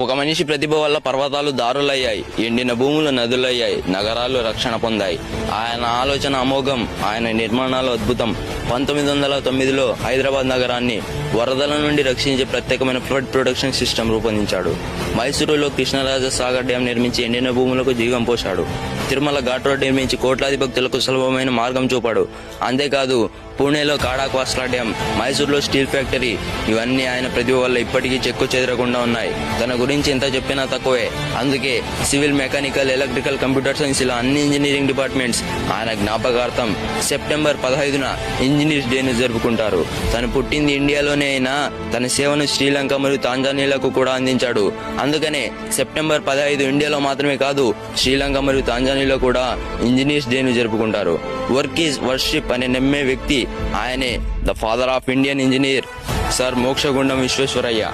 ఒక మనిషి ప్రతిభ వల్ల పర్వతాలు దారులయ్యాయి ఎండిన భూములు నదులయ్యాయి నగరాలు రక్షణ పొందాయి. ఆయన ఆలోచన అమోఘం ఆయన నిర్మాణాలు అద్భుతం. పంతొమ్మిది వందల తొమ్మిదిలో హైదరాబాద్ నగరాన్ని వరదల నుండి రక్షించే ప్రత్యేకమైన ఫ్లడ్ ప్రొటెక్షన్ సిస్టమ్ రూపొందించాడు. మైసూరులో కృష్ణరాజ సాగర్ డ్యాం నిర్మించి ఎండిన భూములకు జీవం పోశాడు. తిరుమల ఘాట్ రోడ్ నిర్మించి కోట్లాది భక్తులకు సులభమైన మార్గం చూపాడు. అంతేకాదు పూణేలో కాడాక్వాస్లా డ్యాం మైసూర్లో స్టీల్ ఫ్యాక్టరీ ఇవన్నీ ఆయన ప్రతిభ వల్ల ఇప్పటికీ చెక్కు చెదరకుండా ఉన్నాయి. తన గురించి ఎంత చెప్పినా తక్కువే. అందుకే civil mechanical electrical computer science ఇలా అన్ని ఇంజనీరింగ్ డిపార్ట్మెంట్స్ ఆయన జ్ఞాపకార్థం సెప్టెంబర్ పదహైదున ఇంజనీర్స్ డేను జరుపుకుంటారు. తను పుట్టింది ఇండియాలోనే అయినా తన సేవను శ్రీలంక మరియు తాంజానియాలకు కూడా అందించాడు. అందుకనే సెప్టెంబర్ పదహైదు ఇండియాలో మాత్రమే కాదు శ్రీలంక మరియు తాంజానియాలో కూడా ఇంజనీర్స్ డేను జరుపుకుంటారు. వర్క్ ఈజ్ వర్షిప్ అనే నమ్మే వ్యక్తి ఆయనే the father of Indian engineer sir Mokshagundam Visvesvaraya.